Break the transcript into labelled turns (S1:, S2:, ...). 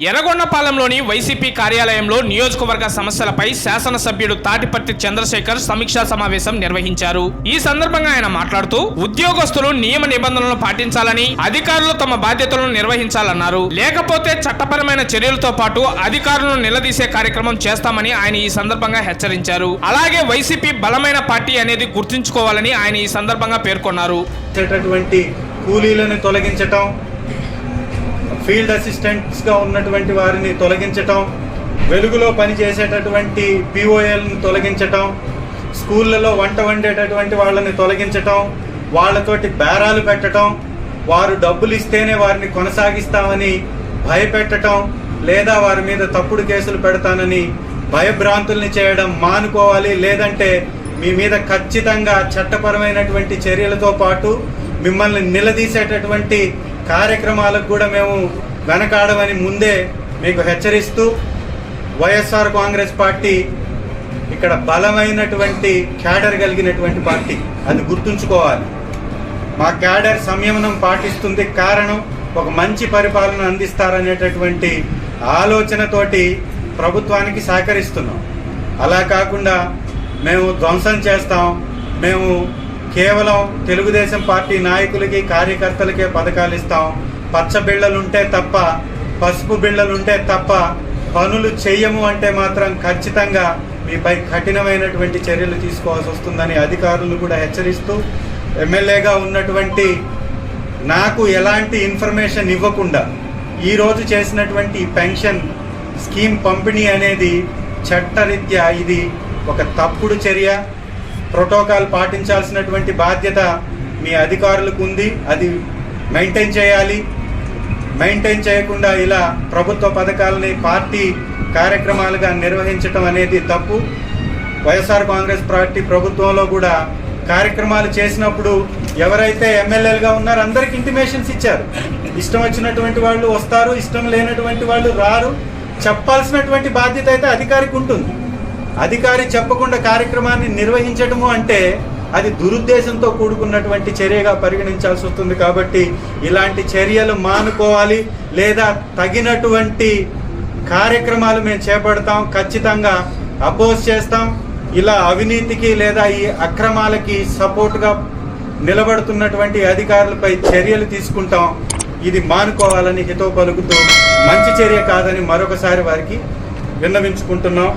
S1: ఎర్రగొండపాలెంలోని YCP కార్యాలయంలో నియోజకవర్గ సమస్యలపై శాసనసభ్యుడు తాటిపర్తి చంద్రశేఖర్ సమీక్షా సమావేశం నిర్వహించారు. ఈ సందర్భంగా ఆయన మాట్లాడుతూ ఉద్యోగస్తులు నియమ నిబంధనలను పాటించాలని అధికారులు తమ బాధ్యతలను నిర్వహించాలన్నారు. లేకపోతే చట్టపరమైన చర్యలతో పాటు అధికారులను నిలదీసే కార్యక్రమం చేస్తామని ఆయన ఈ సందర్భంగా హెచ్చరించారు. అలాగే వైసీపీ బలమైన పార్టీ అనేది గుర్తుంచుకోవాలని ఆయన ఈ సందర్భంగా పేర్కొన్నారు.
S2: కూలీలను తొలగించటం ఫీల్డ్ అసిస్టెంట్స్గా ఉన్నటువంటి వారిని తొలగించటం వెలుగులో పనిచేసేటటువంటి పిఓఎల్ని తొలగించటం స్కూళ్ళలో వంట వండేటటువంటి వాళ్ళని తొలగించటం వాళ్ళతోటి బేరాలు పెట్టటం వారు డబ్బులు ఇస్తేనే వారిని కొనసాగిస్తామని భయపెట్టడం లేదా వారి మీద తప్పుడు కేసులు పెడతానని భయభ్రాంతుల్ని చేయడం మానుకోవాలి లేదంటే మీ మీద ఖచ్చితంగా చట్టపరమైనటువంటి చర్యలతో పాటు మిమ్మల్ని నిలదీసేటటువంటి కార్యక్రమాలకు కూడా మేము వెనకాడమని ముందే మీకు హెచ్చరిస్తూ వైఎస్ఆర్ కాంగ్రెస్ పార్టీ ఇక్కడ బలమైనటువంటి క్యాడర్ కలిగినటువంటి పార్టీ. అది గుర్తుంచుకోవాలి. మా క్యాడర్ సంయమనం పాటిస్తుంది కారణం ఒక మంచి పరిపాలన అందిస్తారనేటటువంటి ఆలోచనతోటి ప్రభుత్వానికి సహకరిస్తున్నాం. అలా కాకుండా మేము ధ్వంసం చేస్తాం. మేము కేవలం తెలుగుదేశం పార్టీ నాయకులకి కార్యకర్తలకే పథకాలు ఇస్తాం. పచ్చ బిళ్ళలుంటే తప్ప పసుపు బిళ్ళలుంటే తప్ప పనులు చెయ్యము అంటే మాత్రం ఖచ్చితంగా మీపై కఠినమైనటువంటి చర్యలు తీసుకోవాల్సి వస్తుందని అధికారులు కూడా హెచ్చరిస్తూ ఎమ్మెల్యేగా ఉన్నటువంటి నాకు ఎలాంటి ఇన్ఫర్మేషన్ ఇవ్వకుండా ఈరోజు చేసినటువంటి పెన్షన్ స్కీమ్ పంపిణీ అనేది చట్టరీత్యా ఇది ఒక తప్పుడు చర్య. ప్రోటోకాల్ పాటించాల్సినటువంటి బాధ్యత మీ అధికారులకు ఉంది అది మెయింటైన్ చేయాలి. మెయింటైన్ చేయకుండా ఇలా ప్రభుత్వ పథకాలని పార్టీ కార్యక్రమాలుగా నిర్వహించడం అనేది తప్పు. వైఎస్ఆర్ కాంగ్రెస్ పార్టీ ప్రభుత్వంలో కూడా కార్యక్రమాలు చేసినప్పుడు ఎవరైతే ఎమ్మెల్యేలుగా ఉన్నారో అందరికి ఇంటిమేషన్స్ ఇచ్చారు. ఇష్టం వచ్చినటువంటి వాళ్ళు వస్తారు ఇష్టం లేనటువంటి వాళ్ళు రారు. చెప్పాల్సినటువంటి బాధ్యత అయితే అధికారికి ఉంటుంది అధికారి చెప్పకుండా కార్యక్రమాన్ని నిర్వహించడము అంటే అది దురుద్దేశంతో కూడుకున్నటువంటి చర్యగా పరిగణించాల్సి వస్తుంది కాబట్టి ఇలాంటి చర్యలు మానుకోవాలి లేదా తగినటువంటి కార్యక్రమాలు మేము చేపడతాం ఖచ్చితంగా అపోజ్ చేస్తాం. ఇలా అవినీతికి లేదా ఈ అక్రమాలకి సపోర్ట్గా నిలబడుతున్నటువంటి అధికారులపై చర్యలు తీసుకుంటాం. ఇది మానుకోవాలని హితో పలుకుతూ మంచి చర్య కాదని మరొకసారి వారికి విన్నవించుకుంటున్నాం.